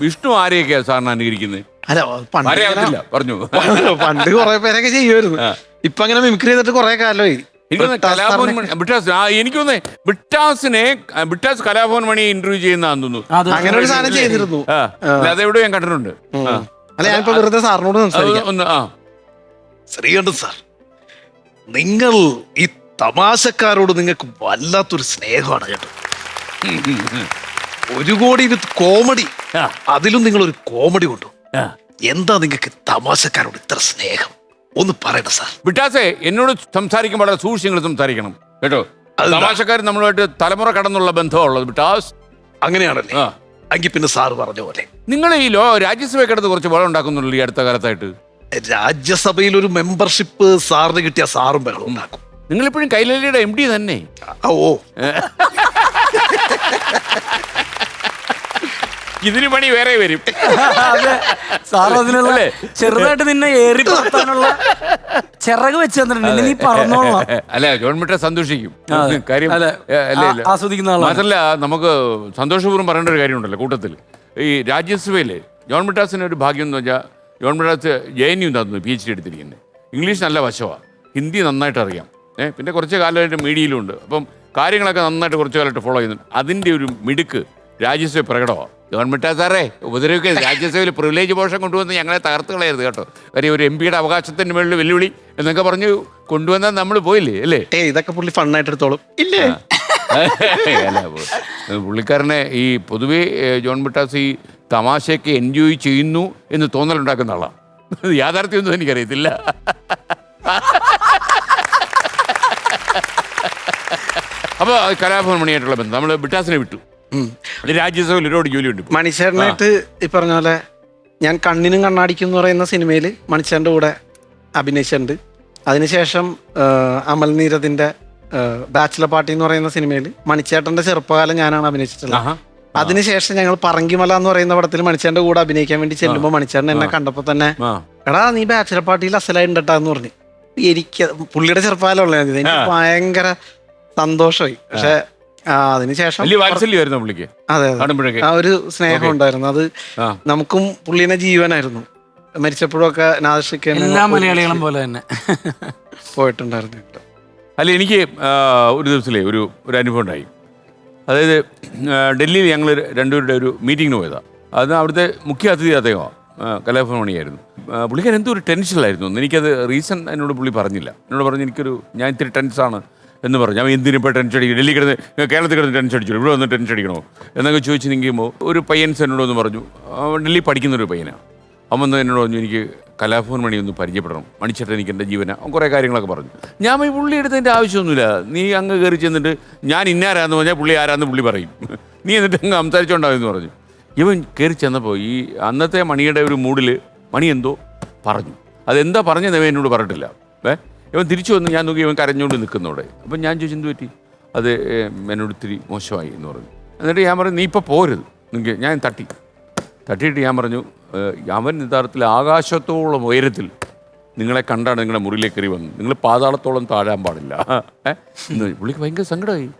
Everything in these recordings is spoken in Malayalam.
വിഷ്ണു ആരെയൊക്കെയാ സാറിന് അനുകരിക്കുന്നത് അല്ല പണ്ട് പറഞ്ഞു. പണ്ട് കുറെ പേരൊക്കെ ചെയ്യുമായിരുന്നു. ഇപ്പൊ അങ്ങനെ മിമിക്രി ചെയ്തിട്ട് കുറെ കാലമായി. എനിക്കൊന്ന് ബ്രിട്ടാസ് കലാഭവൻ സാറിനെ- മണി ബിട്ടാസ് ആ എനിക്കൊന്ന് ബിട്ടാസിനെ ആ, ബിട്ടാസ് കലാഭവൻ മണി ഇന്റർവ്യൂ ചെയ്യുന്നതാന്ന് തോന്നുന്നു. അത്. അങ്ങനെ ഒരു സാധനം ചെയ്തിരുന്നു. ആ അല്ല, അതെവിടെയോ ഞാൻ കണ്ടിട്ടുണ്ട്. ആ. അല്ല ഞാനിപ്പോ വെറുതെ സാറിനോട് അത് സംസാരിക്കാം. ഒന്ന് ആ. ശ്രീകണ്ഠൻ സാർ നിങ്ങൾ ഈ തമാശക്കാരോട് നിങ്ങൾക്ക് വല്ലാത്തൊരു സ്നേഹമാണ് കേട്ടോ. ഒരു കോടി ഇത് കോമഡി. ആ. അതിലും നിങ്ങൾ ഒരു കോമഡി കൊണ്ടു. ആ. എന്താ നിങ്ങൾക്ക് തമാശക്കാരോട് ഇത്ര സ്നേഹം? ഒന്ന് പറയണ സാർ. വിട്ടാസേ എന്നോട് സംസാരിക്കുമ്പോൾ വളരെ സൂക്ഷിച്ച് സംസാരിക്കണം. കേട്ടോ? അതെന്താ? തമാശക്കാർ നമ്മളുമായിട്ട് തലമുറ കടന്നുള്ള ബന്ധമുള്ളത് വിട്ടാസ്. അങ്ങനെയാണല്ലേ? ആ. എങ്കിൽ പിന്നെ സാറ് പറഞ്ഞ പോലെ. നിങ്ങൾ ഈ ലോ രാജ്യസഭയ്ക്കടുത്ത് കുറച്ച് വളം ഉണ്ടാക്കുന്നുള്ളൂ ഈ അടുത്ത കാലത്തായിട്ട്? രാജ്യസഭയിൽ ഒരു മെമ്പർഷിപ്പ് സാറിന് കിട്ടിയ സാറും ബഹളം ഉണ്ടാക്കും. നിങ്ങളിപ്പോഴും കൈലലിയുടെ എം ഡി തന്നെ. ആ, ഓ. ഇതിന് പണി വേറെ വരും. അതിനുള്ള ചെറുതായിട്ട് നിന്നെ ഏറി പറത്താനുള്ള ചിറക് വെച്ച് തന്നിട്ടുണ്ട്. നീ പറഞ്ഞോളാം അല്ല ജോൺ മിട്ട സന്തോഷിക്കും കാര്യം ആസ്വദിക്കുന്ന. മാത്രല്ല നമുക്ക് സന്തോഷപൂർവം പറയേണ്ട ഒരു കാര്യമുണ്ടല്ലോ കൂട്ടത്തിൽ. ഈ രാജ്യസഭയിൽ ജോൺ മിട്ടാസിന് ഒരു ഭാഗ്യം എന്ന് വെച്ചാൽ John Brittas J N U തന്നു പി എച്ച് ഡി എടുത്തിരിക്കുന്നത് ഇംഗ്ലീഷ് നല്ല വശമാണ് ഹിന്ദി നന്നായിട്ട് അറിയാം. ഏഹ് പിന്നെ കുറച്ച് കാലമായിട്ട് മീഡിയയിലുണ്ട് അപ്പം കാര്യങ്ങളൊക്കെ നന്നായിട്ട് കുറച്ച് കാലമായിട്ട് ഫോളോ ചെയ്യുന്നുണ്ട്. അതിന്റെ ഒരു മിടുക്ക് രാജ്യസഭ പ്രകടമാണ് ജോൺ മിട്ടാ സാറേ ഉപദ്രവിക്കുക രാജ്യസഭയിൽ പ്രിവിലേജ് പോഷൻ കൊണ്ടുവന്ന് ഞങ്ങളെ തകർത്ത് കളയരുത് കേട്ടോ. കാര്യം ഒരു എം പിയുടെ അവകാശത്തിന് മേളിൽ വെല്ലുവിളി എന്നൊക്കെ പറഞ്ഞു കൊണ്ടുവന്നാൽ നമ്മൾ പോയില്ലേ അല്ലേ? ഏ ഇതൊക്കെ പുള്ളി ഫണ്ണായിട്ട് എടുത്തോളും. ഇല്ലേ? പുള്ളിക്കാരനെ ഈ പൊതുവേ ജോൺ ബിട്ടാസ് ഈ തമാശയൊക്കെ എൻജോയ് ചെയ്യുന്നു എന്ന് തോന്നലുണ്ടാക്കുന്ന ആളാണ് യാഥാർത്ഥ്യമൊന്നും എനിക്കറിയത്തില്ല. അപ്പോൾ കലാഭവൻ മണിയായിട്ടുള്ള ബന്ധം. നമ്മൾ ബിട്ടാസിനെ വിട്ടു. രാജ്യസഭയിൽ ഒരുപാട് ജോലിയുണ്ട് ഇപ്പോൾ. മണിച്ചേട്ടനായിട്ട് ഈ പറഞ്ഞ പോലെ ഞാൻ കണ്ണിനും കണ്ണാടിക്കും എന്ന് പറയുന്ന സിനിമയിൽ മണിച്ചേട്ടന്റെ കൂടെ അഭിനയിച്ചിട്ടുണ്ട്. അതിനുശേഷം ആ, അമൽ നീരദിന്റെ ബാച്ചിലർ പാർട്ടി എന്ന് പറയുന്ന സിനിമയിൽ മണിച്ചേട്ടന്റെ ചെറുപ്പകാലം ഞാനാണ് അഭിനയിച്ചിട്ടുള്ളത്. ആഹാ. അതിനുശേഷം ഞങ്ങൾ പറങ്കിമല എന്ന് പറയുന്ന പടത്തിൽ മണിച്ചേന്റെ കൂടെ അഭിനയിക്കാൻ വേണ്ടി ചെല്ലുമ്പോൾ മണിച്ചേട്ടൻ എന്നെ കണ്ടപ്പോൾ തന്നെ ആ. എടാ നീ ബാച്ചിലർ പാർട്ടിയിൽ അസലായിട്ടുണ്ടാ എന്ന് പറഞ്ഞു. എനിക്ക് പുള്ളിയുടെ ചെറുപ്പകാലമുള്ള എനിക്ക് ഭയങ്കര സന്തോഷമായി. പക്ഷെ ആ, അതിനുശേഷം വലിയ വാത്സല്യമായിരുന്നു പുള്ളിക്ക്? അതെ അതെ. കാണുമ്പോഴൊക്കെ? ആ ഒരു സ്നേഹം ഉണ്ടായിരുന്നു. അത് ആ. നമുക്കും പുള്ളിനെ ജീവനായിരുന്നു. മരിച്ചപ്പോഴൊക്കെ നാദർഷിക്ക് എല്ലാ മലയാളികളും പോലെ തന്നെ. പോയിട്ടുണ്ടായിരുന്നു അല്ല എനിക്ക് ആ, ഒരു ദിവസത്തിലെ ഒരു ഒരു അനുഭവം ഉണ്ടായി. അതായത് ആ, ഡൽഹിയിൽ ഞങ്ങൾ രണ്ടുപേരുടെ ഒരു മീറ്റിങ്ങിന് പോയതാണ് അത് അവിടുത്തെ മുഖ്യ അതിഥി അദ്ദേഹമാണ് കലാഭവണിയായിരുന്നു പുള്ളിക്കാരൻ എന്തോ ഒരു ടെൻഷനിലായിരുന്നു. എനിക്കത് റീസൺ എന്നോട് പുള്ളി പറഞ്ഞില്ല. എന്നോട് പറഞ്ഞു എനിക്കൊരു ഞാൻ ഇത്തിരി ടെൻസാണ്. എന്ന് പറഞ്ഞു. ഞാൻ എന്തിനും ഇപ്പോൾ ടെൻഷൻ അടിക്കും ഡൽഹി കിടന്ന് കേരളത്തിൽ കിടന്ന് ടെൻഷൻ അടിച്ചു ഇവിടെ വന്ന് ടെൻഷൻ അടിക്കണോ? എന്നൊക്കെ ചോദിച്ച് നിൽക്കുമ്പോൾ ഒരു പയ്യൻസ് എന്നോട് പറഞ്ഞു ഡൽഹി പഠിക്കുന്ന ഒരു പയ്യനാണ് അവൻ വന്ന് എന്നോട് പറഞ്ഞു എനിക്ക് കലാഭവൻ മണി ഒന്ന് പരിചയപ്പെടണം. മണിച്ചേട്ടൻ എനിക്ക് എന്റെ ജീവന. അവൻ കുറേ കാര്യങ്ങളൊക്കെ പറഞ്ഞു. ഞാൻ ഈ പുള്ളി എടുത്തതിന്റെ ആവശ്യമൊന്നുമില്ല. നീ അങ്ങ് കയറി ചെന്നിട്ട് ഞാൻ ഇന്നാരാന്ന് പറഞ്ഞാൽ പുള്ളി ആരാന്ന് പുള്ളി പറയും. നീ എന്നിട്ട് അങ്ങ് സംസാരിച്ചോണ്ടാവെന്ന് പറഞ്ഞു. ഇവൻ കയറി ചെന്നപ്പോൾ ഈ അന്നത്തെ മണിയുടെ ഒരു മൂഡിൽ മണി എന്തോ പറഞ്ഞു. അതെന്താ പറഞ്ഞെന്നവ എന്നോട് പറഞ്ഞിട്ടില്ല. ഏ? ഇവൻ തിരിച്ചു വന്ന് ഞാൻ നോക്കി ഇവൻ കരഞ്ഞുകൊണ്ട് നിൽക്കുന്നവിടെ അപ്പം ഞാൻ ചോദിച്ചു എന്ത് പറ്റി? അത് എന്നോട് ഇത്തിരി മോശമായി എന്ന് പറഞ്ഞു. എന്നിട്ട് ഞാൻ പറഞ്ഞു നീ ഇപ്പോൾ പോരുത്. നിങ്ങൾക്ക് ഞാൻ തട്ടി. തട്ടിയിട്ട് ഞാൻ പറഞ്ഞു അവൻ യഥാർത്ഥത്തിൽ ആകാശത്തോളം ഉയരത്തിൽ നിങ്ങളെ കണ്ടാണ് നിങ്ങളുടെ മുറിയിലേക്ക് കയറി വന്നത്. നിങ്ങൾ പാതാളത്തോളം താഴാൻ പാടില്ല. ഏ? എന്ന് പുള്ളിക്ക് ഭയങ്കര സങ്കടമായി.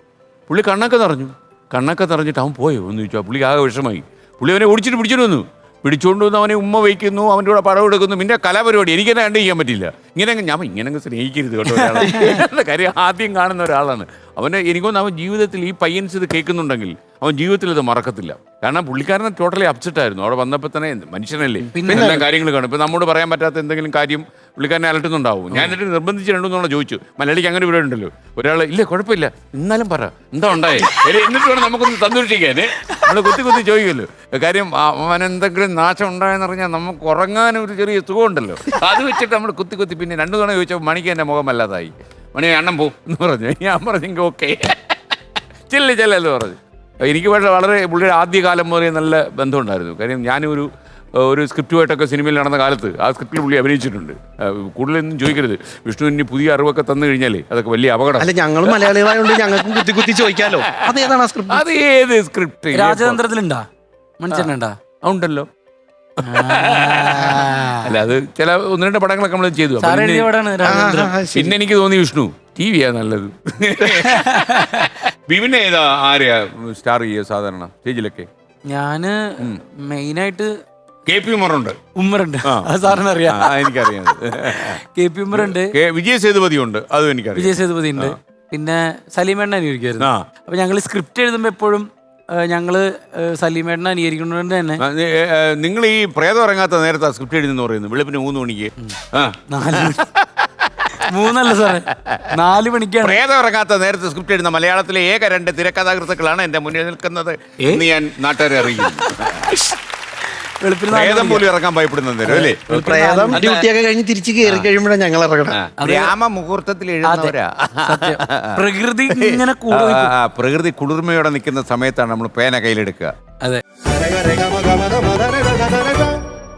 പുള്ളി കണ്ണൊക്കെ നിറഞ്ഞു. കണ്ണൊക്കെ നിറഞ്ഞിട്ട് അവൻ പോയോ. എന്ന് ചോദിച്ചു പുള്ളി ആകെ വിഷമായി പുള്ളി അവനെ ഓടിച്ചിട്ട് പിടിച്ചിട്ട് വന്നു. പിടിച്ചുകൊണ്ട് വന്ന് അവനെ ഉമ്മ വയ്ക്കുന്നു അവന്റെ കൂടെ പടം എടുക്കുന്നു പിന്നെ കലാപരിപാടി. എനിക്കെന്നെ കണ്ടു ചെയ്യാൻ പറ്റില്ല ഇങ്ങനെ ഞാൻ ഇങ്ങനെ സ്നേഹിക്കരുത് കേട്ടോ ഒരാളെ. എന്താ കാര്യം ആദ്യം കാണുന്ന ഒരാളാണ്. അവന് എനിക്കൊന്ന് അവൻ ജീവിതത്തിൽ ഈ പയ്യൻസ് ഇത് കേൾക്കുന്നുണ്ടെങ്കിൽ അവൻ ജീവിതത്തിൽ ഇത് മറക്കത്തില്ല. കാരണം പുള്ളിക്കാരനെ ടോട്ടലി അപ്സെറ്റ് ആയിരുന്നു. അവിടെ വന്നപ്പോൾ തന്നെ മനുഷ്യനല്ലേ? എല്ലാ കാര്യങ്ങൾ കാണും. ഇപ്പം നമ്മോട് പറയാൻ പറ്റാത്ത എന്തെങ്കിലും കാര്യം പുള്ളിക്കാരനെ അലട്ടുന്നുണ്ടാവും. ഞാൻ എന്നിട്ട് നിർബന്ധിച്ച് രണ്ടുമൂന്നോളം ചോദിച്ചു. മലയാളിക്ക് അങ്ങനെ ഇവിടെ ഉണ്ടല്ലോ. ഒരാൾ ഇല്ല കുഴപ്പമില്ല. എന്നാലും പറ. എന്താ ഉണ്ടായേ? എന്നിട്ട് വേണം നമുക്കൊന്ന് സന്തോഷിക്കാൻ. നമ്മൾ കുത്തി കുത്തി ചോദിക്കുമല്ലോ. കാര്യം അവൻ എന്തെങ്കിലും നാശം ഉണ്ടായെന്ന് പറഞ്ഞാൽ നമുക്ക് ഉറങ്ങാൻ ഒരു ചെറിയ സുഖമുണ്ടല്ലോ. അത് വെച്ചിട്ട് നമ്മൾ കുത്തി കുത്തി പിന്നെ രണ്ടു തവണ ചോദിച്ചപ്പോൾ മണിക്ക് എന്റെ മുഖം വല്ലാതായി. മണി അണ്ണം പോ എന്ന് പറഞ്ഞു. ഞാൻ പറഞ്ഞെങ്കിൽ ഓക്കെ. ചെല്ല് എന്ന് പറഞ്ഞു. എനിക്ക് പക്ഷേ വളരെ പുള്ളിയുടെ ആദ്യകാലം മുതലേ നല്ല ബന്ധമുണ്ടായിരുന്നു കാര്യം ഞാനൊരു ഒരു സ്ക്രിപ്റ്റുമായിട്ടൊക്കെ സിനിമയിൽ നടന്ന കാലത്ത് ആ സ്ക്രിപ്റ്റിൽ പുള്ളി അഭിനയിച്ചിട്ടുണ്ട്. കൂടുതലൊന്നും ചോദിക്കരുത്. വിഷ്ണുവിന് പുതിയ അറിവൊക്കെ തന്നു കഴിഞ്ഞാലേ അതൊക്കെ വലിയ അപകടം. അല്ല ഞങ്ങൾ മലയാളികളായതുകൊണ്ട് ഞങ്ങൾക്കും കുത്തി കുത്തി ചോദിക്കാലോ? അതേതാണ് ആ സ്ക്രിപ്റ്റ്? അത് ഏത് സ്ക്രിപ്റ്റ്? രാജതന്ത്രത്തിലുണ്ടാ? മനുഷ്യനുണ്ടാ ഉണ്ടല്ലോ അല്ല അത് ചില ഒന്ന് രണ്ട് പടങ്ങളൊക്കെ നമ്മൾ ചെയ്തു. അപ്പൊ സാറ് പിന്നെ- എഴുതിയ രാജതന്ത്രം. പിന്നെ എനിക്ക് തോന്നി വിഷ്ണു. ടി വിയാ നല്ലത്. ബിബിനെ ഏതാ ആരെയാ സ്റ്റാർ ചെയ്യുക സാധാരണ സ്റ്റേജിലൊക്കെ? ഞാൻ മെയിനായിട്ട് കെ പി ഉമറുണ്ട് ഉമ്മറുണ്ട്. സാറിന് അറിയാം എനിക്കറിയാം. കെ പി ഉമ്മറുണ്ട്. വിജയ് സേതുപതി ഉണ്ട് അതും എനിക്കറിയാം. വിജയ് സേതുപതി ഉണ്ട് പിന്നെ സലീമേണ്ണ അനുകരിക്കുമായിരുന്നു. അപ്പൊ ഞങ്ങൾ സ്ക്രിപ്റ്റ് എഴുതുമ്പോൾ എപ്പോഴും ഞങ്ങൾ സലീമേട്ടനെ അനുകരിക്കുന്നതുകൊണ്ട് തന്നെ. നിങ്ങൾ ഈ പ്രേതം ഇറങ്ങാത്ത നേരത്തെ സ്ക്രിപ്റ്റ് എഴുതുന്നു പറയുന്നു വെളുപ്പിന് മൂന്ന് മണിക്ക്. മൂന്നല്ല സാറേ. നാല് മണിക്കാണ്. പ്രേതം ഇറങ്ങാത്ത നേരത്തെ സ്ക്രിപ്റ്റ് എഴുതുന്ന മലയാളത്തിലെ ഏക രണ്ട് തിരക്കഥാകൃത്തുക്കളാണ് എന്റെ മുന്നിൽ നിൽക്കുന്നത്. എന്ന് ഞാൻ നാട്ടുകാരെ അറിയിക്കുന്നു. വെളുപ്പിന് നാല് പ്രേതം മണിക്കാ. പോലും ഇറക്കാൻ ഭയപ്പെടുന്ന നേരം അല്ലേ? പ്രേതം ഡ്യൂട്ടിയൊക്കെ കഴിഞ്ഞ് തിരിച്ച് കയറി കഴിയുമ്പോഴാണ് ഞങ്ങൾ ഇറങ്ങണം രാമ മുഹൂർത്തത്തിൽ എഴുതുന്നവരാ. സത്യം. പ്രകൃതി ഇങ്ങനെ ആ. ആ, പ്രകൃതി കുളിർമയോടെ നിൽക്കുന്ന സമയത്താണ് നമ്മൾ പേന കയ്യിലെടുക്കുക. അതെ.